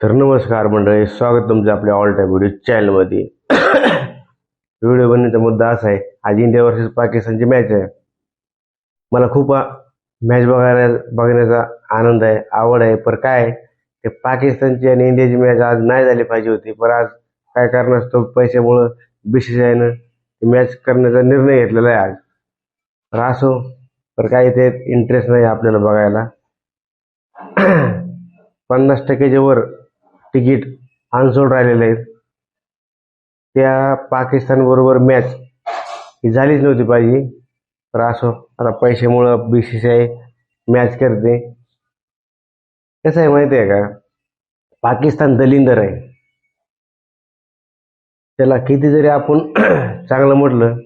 तर नमस्कार मंडळी स्वागत तुमचं आपल्या ऑल टाईम व्हिडिओ चॅनलमध्ये व्हिडिओ बनण्याचा मुद्दा असा आहे आज इंडिया वर्सेस पाकिस्तानची मॅच आहे. मला खूप मॅच बघायला बघण्याचा आनंद आहे आवड आहे पर काय आहे, ते पाकिस्तानची आणि इंडियाची मॅच आज नाही झाली पाहिजे होती पण आज काय कारणास्तव पैशामुळं बीसीसीआयनं मॅच करण्याचा निर्णय घेतलेला आहे आज. तर असो तर काही ते इंटरेस्ट नाही आपल्याला बघायला. पन्नास टक्क्याच्या वर तिकीट अनसोल्ड राहिलेले आहेत. त्या पाकिस्तानबरोबर मॅच ही झालीच नव्हती पाहिजे. तर असो आता पैशामुळं B C C I match करते. कसं आहे माहिती आहे का? पाकिस्तान दलिंदर आहे. त्याला किती जरी आपण चांगलं म्हटलं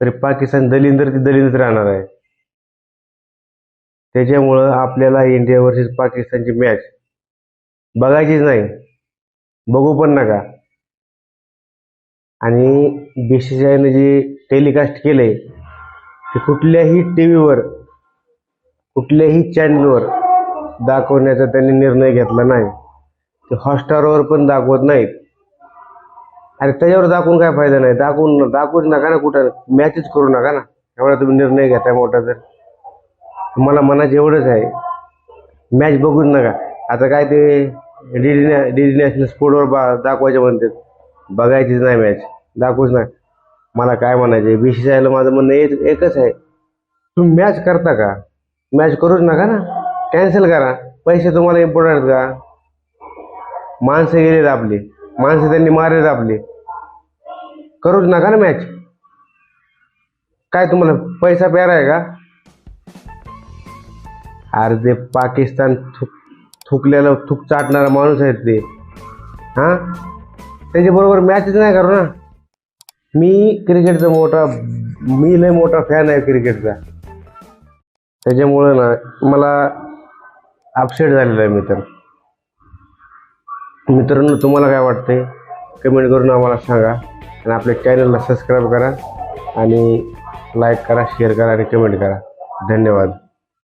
तरी पाकिस्तान दलिंदर ती दलिंदर राहणार आहे. त्याच्यामुळं आपल्याला इंडिया वर्सेस पाकिस्तानची मॅच बघायचीच नाही बघू पण नका. आणि बी सी सी आयनं जे टेलिकास्ट केलंय ते कुठल्याही टी व्हीवर कुठल्याही चॅनलवर दाखवण्याचा त्यांनी निर्णय घेतला नाही. ते हॉटस्टारवर पण दाखवत नाहीत. अरे त्याच्यावर दाखवून काय फायदा नाही? दाखवून दाखवूच नका ना कुठं. मॅचच करू नका ना. एवढा तुम्ही निर्णय घेताय मोठा तर. मला मनाचं एवढंच आहे. मॅच बघूच नका. आता काय ते D D D D national स्पोर्टवर बा दाखवायचे म्हणतात बघायचीच नाही मॅच दाखवूच नाही. मला काय म्हणायचे बी सी आयला माझं म्हणणं एक एकच आहे. तुम्ही मॅच करता का? मॅच करूच नका ना. कॅन्सल करा. पैसे तुम्हाला इम्पॉर्टंट का? माणसं गेलेत आपली. माणसं त्यांनी मारलेत आपली. करूच नका ना मॅच काय तुम्हाला पैसा प्यारा आहे का? अरे ते पाकिस्तान थुक थुकलेला थुक चाटणारा माणूस आहेत ते. हां? त्याच्याबरोबर मॅचच नाही करू ना? मी क्रिकेटचा मोठा मी लय मोठा फॅन आहे क्रिकेटचा. त्याच्यामुळं ना मला अपसेट झालेला आहे मी तर मित्रांनो तुम्हाला काय वाटते कमेंट करून आम्हाला सांगा. आणि आपल्या चॅनलला सबस्क्राईब करा. आणि लाईक करा शेअर करा आणि कमेंट करा. धन्यवाद.